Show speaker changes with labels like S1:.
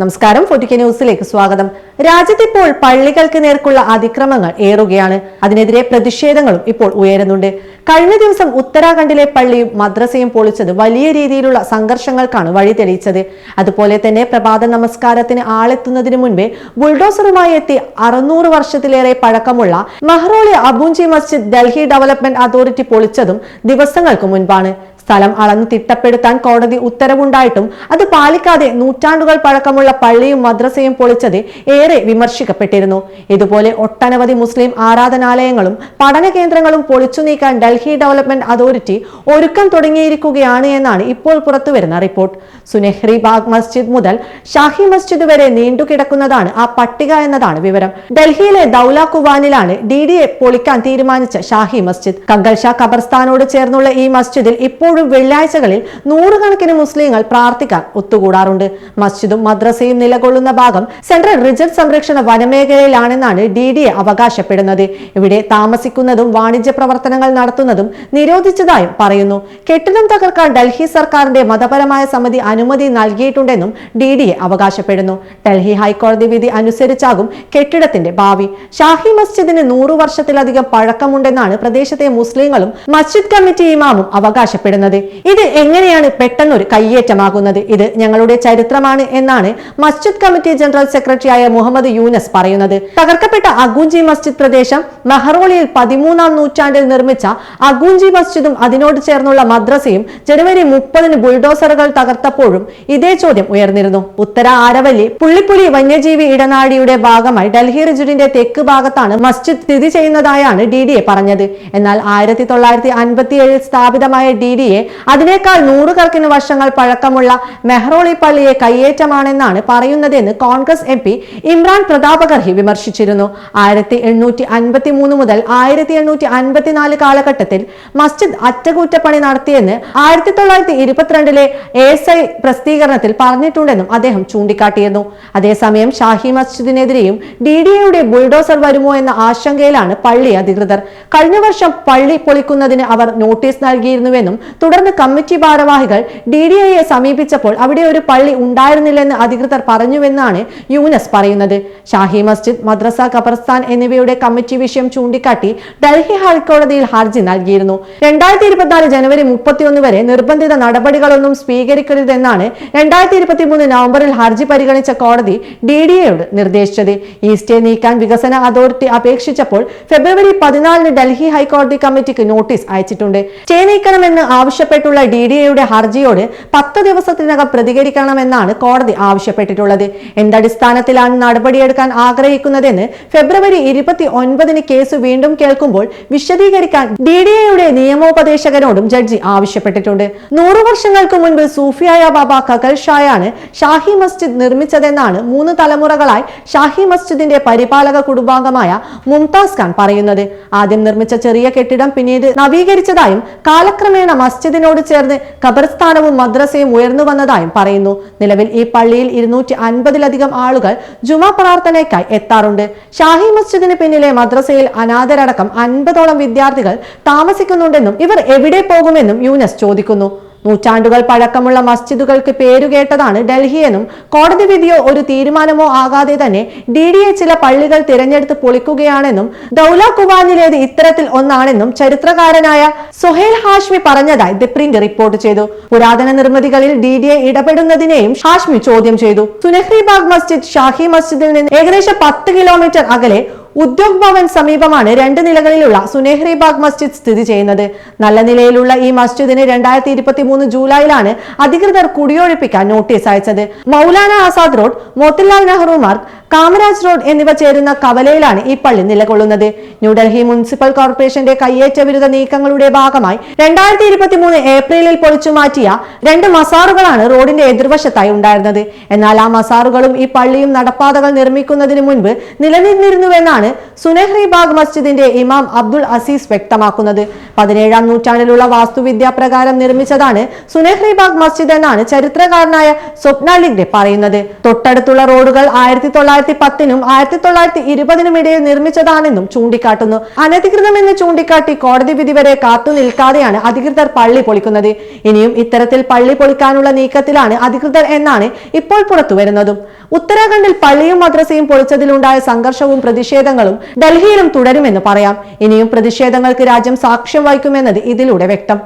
S1: നമസ്കാരം ഫോർട്ടിക്ക ന്യൂസിലേക്ക് സ്വാഗതം. രാജ്യത്തിപ്പോൾ പള്ളികൾക്ക് നേർക്കുള്ള അതിക്രമങ്ങൾ ഏറുകയാണ്. അതിനെതിരെ പ്രതിഷേധങ്ങളും ഇപ്പോൾ ഉയരുന്നുണ്ട്. കഴിഞ്ഞ ദിവസം ഉത്തരാഖണ്ഡിലെ പള്ളിയും മദ്രസയും പൊളിച്ചത് വലിയ രീതിയിലുള്ള സംഘർഷങ്ങൾക്കാണ് വഴി തെളിയിച്ചത്. അതുപോലെ തന്നെ പ്രഭാത നമസ്കാരത്തിന് ആളെത്തുന്നതിന് മുൻപേ ബുൾഡോസറുമായി എത്തി അറുന്നൂറ് വർഷത്തിലേറെ പഴക്കമുള്ള മെഹ്റോളി അബൂഞ്ചി മസ്ജിദ് ഡൽഹി ഡെവലപ്മെന്റ് അതോറിറ്റി പൊളിച്ചതും ദിവസങ്ങൾക്ക് മുൻപാണ്. സ്ഥലം അളന്ന് തിട്ടപ്പെടുത്താൻ കോടതി ഉത്തരവുണ്ടായിട്ടും അത് പാലിക്കാതെ നൂറ്റാണ്ടുകൾ പഴക്കമുള്ള പള്ളിയും മദ്രസയും പൊളിച്ചത് ഏറെ വിമർശിക്കപ്പെട്ടിരുന്നു. ഇതുപോലെ ഒട്ടനവധി മുസ്ലിം ആരാധനാലയങ്ങളും പഠന കേന്ദ്രങ്ങളും പൊളിച്ചു നീക്കാൻ ഡൽഹി ഡെവലപ്മെന്റ് അതോറിറ്റി ഒരുക്കം തുടങ്ങിയിരിക്കുകയാണ് എന്നാണ് ഇപ്പോൾ പുറത്തുവരുന്ന റിപ്പോർട്ട്. സുനെഹ്രി ബാഗ് മസ്ജിദ് മുതൽ ഷാഹി മസ്ജിദ് വരെ നീണ്ടുകിടക്കുന്നതാണ് ആ പട്ടിക എന്നതാണ് വിവരം. ഡൽഹിയിലെ ദൌല കുവാനിലാണ് ഡി ഡി എ പൊളിക്കാൻ തീരുമാനിച്ച ഷാഹി മസ്ജിദ്. കഗൽഷ ഖബർസ്ഥാനോട് ചേർന്നുള്ള ഈ മസ്ജിദിൽ ഇപ്പോഴും വെള്ളിയാഴ്ചകളിൽ നൂറുകണക്കിന് മുസ്ലിങ്ങൾ പ്രാർത്ഥിക്കാൻ ഒത്തുകൂടാറുണ്ട്. മസ്ജിദും മദ്രസയും നിലകൊള്ളുന്ന ഭാഗം സെൻട്രൽ റിജർവ് സംരക്ഷണ വനമേഖലയിലാണെന്നാണ് ഡി ഡി എ അവകാശപ്പെടുന്നത്. ഇവിടെ താമസിക്കുന്നതും വാണിജ്യ പ്രവർത്തനങ്ങൾ നടത്തുന്നതും നിരോധിച്ചതായും പറയുന്നു. കെട്ടിടം തകർക്കാൻ ഡൽഹി സർക്കാരിന്റെ മതപരമായ സമിതി അനുമതി നൽകിയിട്ടുണ്ടെന്നും ഡി ഡി എ അവകാശപ്പെടുന്നു. ഡൽഹി ഹൈക്കോടതി വിധി അനുസരിച്ചാകും കെട്ടിടത്തിന്റെ ഭാവി. ഷാഹി മസ്ജിദിന് നൂറു വർഷത്തിലധികം പഴക്കമുണ്ടെന്നാണ് പ്രദേശത്തെ മുസ്ലിങ്ങളും മസ്ജിദ് കമ്മിറ്റി ഇമാമും അവകാശപ്പെടുന്നത്. ഇത് എങ്ങനെയാണ് പെട്ടെന്നൊരു കയ്യേറ്റമാകുന്നത്? ഇത് ഞങ്ങളുടെ ചരിത്രമാണ് എന്നാണ് മസ്ജിദ് കമ്മിറ്റി ജനറൽ സെക്രട്ടറിയായ മുഹമ്മദ് യൂനസ് പറയുന്നത്. തകർക്കപ്പെട്ട അഗൂഞ്ചി മസ്ജിദ് പ്രദേശം മെഹറോളിയിൽ പതിമൂന്നാം നൂറ്റാണ്ടിൽ നിർമ്മിച്ച അഗൂഞ്ചി മസ്ജിദും അതിനോട് ചേർന്നുള്ള മദ്രസയും ജനുവരി മുപ്പതിന് ബുൾഡോസറുകൾ തകർത്തപ്പോഴും ഇതേ ചോദ്യം ഉയർന്നിരുന്നു. ഉത്തര ആരവല്ലി പുള്ളിപ്പുലി വന്യജീവി ഇടനാഴിയുടെ ഭാഗമായി ഡൽഹി റിജിഡിന്റെ തെക്ക് ഭാഗത്താണ് മസ്ജിദ് സ്ഥിതി ചെയ്യുന്നതായാണ് ഡി ഡി എ പറഞ്ഞത്. എന്നാൽ ആയിരത്തി തൊള്ളായിരത്തി അൻപത്തി ഏഴിൽ സ്ഥാപിതമായ ഡി ഡി അതിനേക്കാൾ നൂറുകണക്കിന് വർഷങ്ങൾ പഴക്കമുള്ള മെഹ്റോളി പള്ളിയെ കയ്യേറ്റമാണെന്നാണ് പറയുന്നതെന്ന് കോൺഗ്രസ് എം പി ഇമ്രാൻ പ്രതാപകർഹി വിമർശിച്ചിരുന്നു. ആയിരത്തി എണ്ണൂറ്റി അൻപത്തി മൂന്ന് മുതൽ ആയിരത്തി എണ്ണൂറ്റി അൻപത്തിനാല് കാലഘട്ടത്തിൽ മസ്ജിദ് അറ്റകുറ്റപ്പണി നടത്തിയെന്ന് ആയിരത്തി തൊള്ളായിരത്തി ഇരുപത്തിരണ്ടിലെ എസ് ഐ പ്രസിദ്ധീകരണത്തിൽ പറഞ്ഞിട്ടുണ്ടെന്നും അദ്ദേഹം ചൂണ്ടിക്കാട്ടിയിരുന്നു. അതേസമയം ഷാഹി മസ്ജിദിനെതിരെയും ഡി ഡി എയുടെ ബുൾഡോസർ വരുമോ എന്ന ആശങ്കയിലാണ് പള്ളി അധികൃതർ. കഴിഞ്ഞ വർഷം പള്ളി പൊളിക്കുന്നതിന് അവർ നോട്ടീസ് നൽകിയിരുന്നുവെന്നും തുടർന്ന് കമ്മിറ്റി ഭാരവാഹികൾ ഡി ഡി ഐയെ സമീപിച്ചപ്പോൾ അവിടെ ഒരു പള്ളി ഉണ്ടായിരുന്നില്ലെന്ന് അധികൃതർ പറഞ്ഞുവെന്നാണ് യൂനസ് പറയുന്നത്. ഷാഹി മസ്ജിദ് മദ്രസ ഖബർസ്ഥാൻ എന്നിവയുടെ കമ്മിറ്റി വിഷയം ചൂണ്ടിക്കാട്ടി ഡൽഹി ഹൈക്കോടതിയിൽ ഹർജി നൽകിയിരുന്നു. രണ്ടായിരത്തി ഇരുപത്തിനാല് ജനുവരി മുപ്പത്തിയൊന്ന് വരെ നിർബന്ധിത നടപടികളൊന്നും സ്വീകരിക്കരുതെന്നാണ് രണ്ടായിരത്തി ഇരുപത്തി മൂന്ന് നവംബറിൽ ഹർജി പരിഗണിച്ച കോടതി ഡി ഡി എയോട് നിർദ്ദേശിച്ചത്. ഈസ്റ്റേ സ്റ്റേ നീക്കാൻ വികസന അതോറിറ്റി അപേക്ഷിച്ചപ്പോൾ ഫെബ്രുവരി പതിനാലിന് ഡൽഹി ഹൈക്കോടതി കമ്മിറ്റിക്ക് നോട്ടീസ് അയച്ചിട്ടുണ്ട്. സ്റ്റേ നീക്കണമെന്ന് ആവശ്യപ്പെട്ടുള്ള ഡി ഡി എയുടെ ഹർജിയോട് പത്ത് ദിവസത്തിനകം പ്രതികരിക്കണമെന്നാണ് കോടതി ആവശ്യപ്പെട്ടിട്ടുള്ളത്. എന്തടിസ്ഥാനത്തിലാണ് നടപടിയെടുക്കാൻ ആഗ്രഹിക്കുന്നതെന്ന് ഫെബ്രുവരി ഇരുപത്തി ഒൻപതിന് കേസ് വീണ്ടും കേൾക്കുമ്പോൾ വിശദീകരിക്കാൻ ഡി ഡി എയുടെ നിയമോപദേശകനോടും ജഡ്ജി ആവശ്യപ്പെട്ടിട്ടുണ്ട്. നൂറു വർഷങ്ങൾക്ക് മുൻപ് സൂഫിയായ ബാബ കകൽ ഷായാണ് ഷാഹി മസ്ജിദ് നിർമ്മിച്ചതെന്നാണ് മൂന്ന് തലമുറകളായി ഷാഹി മസ്ജിദിന്റെ പരിപാലക കുടുംബാംഗമായ മുംതാസ് ഖാൻ പറയുന്നത്. ആദ്യം നിർമ്മിച്ച ചെറിയ കെട്ടിടം പിന്നീട് നവീകരിച്ചതായും കാലക്രമേണ മസ്ജിദിനോട് ചേർന്ന് ഖബർസ്ഥാനവും മദ്രസയും ഉയർന്നു വന്നതായും പറയുന്നു. നിലവിൽ ഈ പള്ളിയിൽ ഇരുന്നൂറ്റി അൻപതിലധികം ആളുകൾ ജുമാ പ്രാർത്ഥനയ്ക്കായി എത്താറുണ്ട്. ഷാഹി മസ്ജിദിന് പിന്നിലെ മദ്രസയിൽ അനാഥരടക്കം അൻപതോളം വിദ്യാർത്ഥികൾ താമസിക്കുന്നുണ്ടെന്നും ഇവർ എവിടെ പോകുമെന്നും യൂനസ് ചോദിക്കുന്നു. നൂറ്റാണ്ടുകൾ പഴക്കമുള്ള മസ്ജിദുകൾക്ക് പേരുകേട്ടതാണ് ഡൽഹിയെന്നും കോടതി വിധിയോ ഒരു തീരുമാനമോ ആകാതെ തന്നെ ഡി ഡി എ ചില പള്ളികൾ തിരഞ്ഞെടുത്ത് പൊളിക്കുകയാണെന്നും ദൗല കുവാനിലേത് ഇത്തരത്തിൽ ഒന്നാണെന്നും ചരിത്രകാരനായ സുഹേൽ ഹാഷ്മി പറഞ്ഞതായി ദി പ്രിന്റ് റിപ്പോർട്ട് ചെയ്തു. പുരാതന നിർമ്മിതികളിൽ ഡി ഡി എ ഇടപെടുന്നതിനെയും ഹാഷ്മി ചോദ്യം ചെയ്തു. സുനഹ്രി ബാഗ് മസ്ജിദ് ഷാഹി മസ്ജിദിൽ നിന്ന് ഏകദേശം പത്ത് കിലോമീറ്റർ അകലെ ഉദ്യോഗ് ഭവൻ സമീപമാണ് രണ്ട് നിലകളിലുള്ള സുനേഹ്രി ബാഗ് മസ്ജിദ് സ്ഥിതി ചെയ്യുന്നത്. നല്ല നിലയിലുള്ള ഈ മസ്ജിദിന് രണ്ടായിരത്തി ഇരുപത്തി മൂന്ന് ജൂലൈയിലാണ് അധികൃതർ കുടിയൊഴിപ്പിക്കാൻ നോട്ടീസ് അയച്ചത്. മൗലാന ആസാദ് റോഡ് മോത്തിലാൽ നെഹ്റു മാർഗ് കാമരാജ് റോഡ് എന്നിവ ചേരുന്ന കവലയിലാണ് ഈ പള്ളി നിലകൊള്ളുന്നത്. ന്യൂഡൽഹി മുനിസിപ്പൽ കോർപ്പറേഷന്റെ കയ്യേറ്റ വിരുദ്ധ നീക്കങ്ങളുടെ ഭാഗമായി രണ്ടായിരത്തി ഇരുപത്തി മൂന്ന് ഏപ്രിലിൽ പൊളിച്ചു മാറ്റിയ രണ്ട് മസാറുകളാണ് റോഡിന്റെ എതിർവശത്തായി ഉണ്ടായിരുന്നത്. എന്നാൽ ആ മസാറുകളും ഈ പള്ളിയും നടപ്പാതകൾ നിർമ്മിക്കുന്നതിന് മുൻപ് നിലനിന്നിരുന്നുവെന്നാണ് സുനെഹ്രി ബാഗ് മസ്ജിദിന്റെ ഇമാം അബ്ദുൾ അസീസ് വ്യക്തമാക്കുന്നത്. പതിനേഴാം നൂറ്റാണ്ടിലുള്ള വാസ്തുവിദ്യാ പ്രകാരം നിർമ്മിച്ചതാണ് സുനഹ്രി ബാഗ് മസ്ജിദ് എന്നാണ് ചരിത്രകാരനായ സ്വപ്ന ലിഗ്ഡെ പറയുന്നത്. തൊട്ടടുത്തുള്ള റോഡുകൾ ആയിരത്തി തൊള്ളായിരത്തി പത്തിനും ആയിരത്തി തൊള്ളായിരത്തി ഇരുപതിനും ഇടയിൽ നിർമ്മിച്ചതാണെന്നും ചൂണ്ടിക്കാട്ടുന്നു. അനധികൃതമെന്ന് ചൂണ്ടിക്കാട്ടി കോടതി വിധി വരെ കാത്തു നിൽക്കാതെയാണ് അധികൃതർ പള്ളി പൊളിക്കുന്നത്. ഇനിയും ഇത്തരത്തിൽ പള്ളി പൊളിക്കാനുള്ള നീക്കത്തിലാണ് അധികൃതർ എന്നാണ് ഇപ്പോൾ പുറത്തുവരുന്നതും. ഉത്തരാഖണ്ഡിൽ പള്ളിയും മദ്രസയും പൊളിച്ചതിലുണ്ടായ സംഘർഷവും പ്രതിഷേധങ്ങളും ഡൽഹിയിലും തുടരുമെന്ന് പറയാം. ഇനിയും പ്രതിഷേധങ്ങൾക്ക് രാജ്യം സാക്ഷ്യം വഹിക്കുമെന്നത് ഇതിലൂടെ വ്യക്തം.